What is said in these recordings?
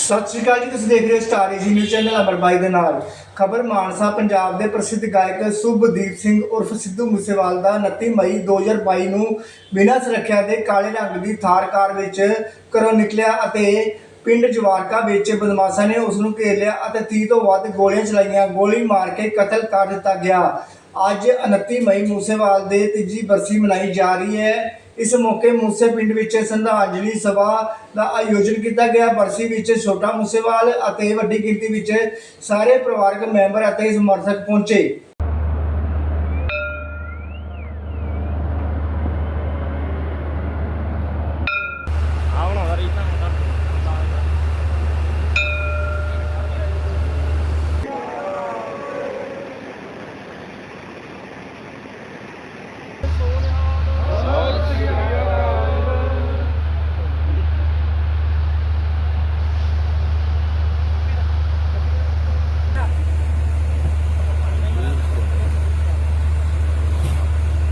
ਸਤਿ ਸ਼੍ਰੀ ਅਕਾਲ ਜੀ, ਤੁਸੀਂ ਦੇਖ ਰਹੇ ਹੋ star AG news channel number ਬਾਈ ਦੇ ਨਾਲ। ਖਬਰ ਮਾਨਸਾ, ਪੰਜਾਬ ਦੇ ਪ੍ਰਸਿੱਧ ਗਾਇਕ ਸੁਭਦੀਪ ਸਿੰਘ ਉਰਫ ਸਿੱਧੂ ਮੂਸੇਵਾਲ ਦਾ 29 ਮਈ 2022 ਨੂੰ ਬਿਨਾਂ ਸੁਰੱਖਿਆ ਦੇ ਕਾਲੇ ਰੰਗ ਦੀ ਥਾਰ ਕਾਰ ਵਿੱਚ ਘਰੋਂ ਨਿਕਲਿਆ ਅਤੇ ਪਿੰਡ ਜਵਾਰਕਾ ਵਿੱਚ ਬਦਮਾਸ਼ਾਂ ਨੇ ਉਸ ਨੂੰ ਘੇਰ ਲਿਆ ਅਤੇ 30 ਤੋਂ ਵੱਧ ਗੋਲੀਆਂ ਚਲਾਈਆਂ। ਗੋਲੀ ਮਾਰ ਕੇ ਕਤਲ ਕਰ ਦਿੱਤਾ ਗਿਆ। ਅੱਜ 29 ਮਈ ਮੂਸੇਵਾਲ ਦੇ ਤੀਜੀ ਬਰਸੀ ਮਨਾਈ ਜਾ ਰਹੀ ਹੈ। ਇਸ ਮੌਕੇ ਮੂਸੇ ਪਿੰਡ ਵਿੱਚ ਸ਼ਰਧਾਂਜਲੀ ਸਭਾ ਦਾ ਆਯੋਜਨ ਕੀਤਾ ਗਿਆ। ਬਰਸੀ ਵਿੱਚ ਛੋਟਾ ਮੂਸੇਵਾਲ ਅਤੇ ਵੱਡੀ ਗਿਣਤੀ ਵਿੱਚ ਸਾਰੇ ਪਰਿਵਾਰਕ ਮੈਂਬਰ ਅਤੇ ਸਮਰਥਕ ਪਹੁੰਚੇ।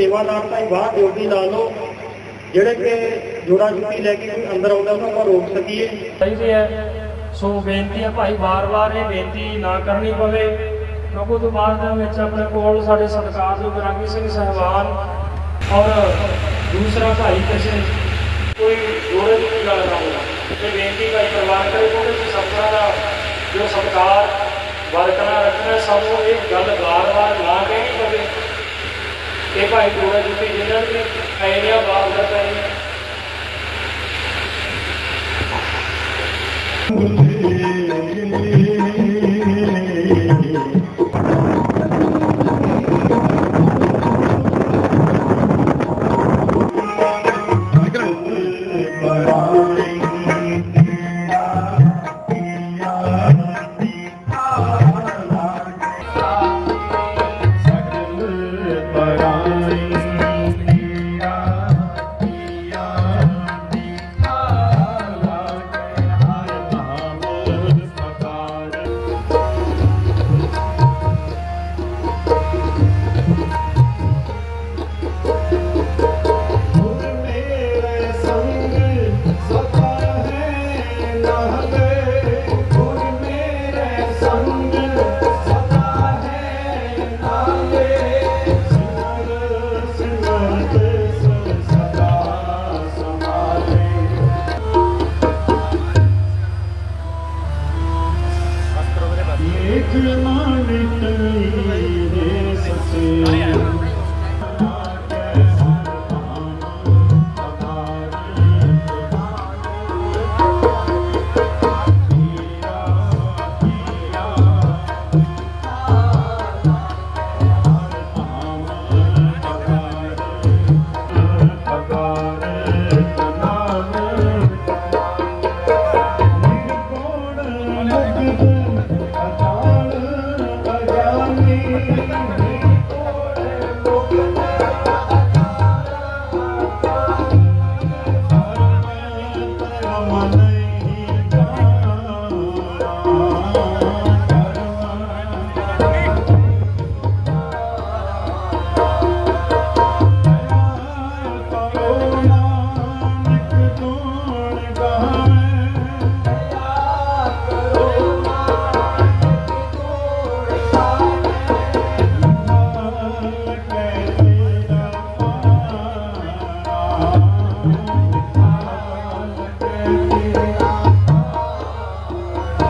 ਸੇਵਾਦਾਰ ਤਾਂ ਬਾਹਰ ਡਿਊਟੀ ਲਾ ਲਓ। ਜਿਹੜੇ ਕਿ ਜੋੜਾ ਜੁੱਤੀ ਲੈ ਕੇ ਕੋਈ ਅੰਦਰ ਆਉਂਦਾ, ਉਹਨਾਂ ਨੂੰ ਰੋਕ ਸਕੀਏ। ਚਾਹੀਦੀ ਹੈ। ਸੋ ਬੇਨਤੀ ਹੈ ਭਾਈ, ਵਾਰ-ਵਾਰ ਇਹ ਬੇਨਤੀ ਨਾ ਕਰਨੀ ਪਵੇ। ਕਿਉਂਕਿ ਤੋਂ ਬਾਅਦ ਦੇ ਵਿੱਚ ਆਪਣੇ ਕੋਲ ਸਾਡੇ ਸਤਿਕਾਰਯੋਗ ਰਾਗੀ ਸਿੰਘ ਸਹਿਬਾਨ ਔਰ ਦੂਸਰਾ ਭਾਈ ਕਿਸੇ ਕੋਈ ਜੋੜੇ ਨੂੰ ਨਹੀਂ ਗੱਲ ਕਰਾਂਗਾ ਇਹ ਬੇਨਤੀ ਭਾਈ ਪਰਿਵਾਰ ਕਰੇ, ਕਿਉਂਕਿ ਸਤਿਕਾਰ ਦਾ ਜੋ ਸਤਿਕਾਰ ਬਰਕਰਾਰ ਰੱਖਣਾ ਸਾਨੂੰ ਇਹ ਗੱਲ ਵਾਰ-ਵਾਰ ਨਾ ਕਹਿਣੀ ਪਵੇ। ਇਹ ਭਾਈ ਜੋੜੇ ਜੁੱਤੀ ਜਿਨ੍ਹਾਂ ਨੇ ਐਨੀਆਂ ਬਾਤ ਦਾ ਪੈਣੀ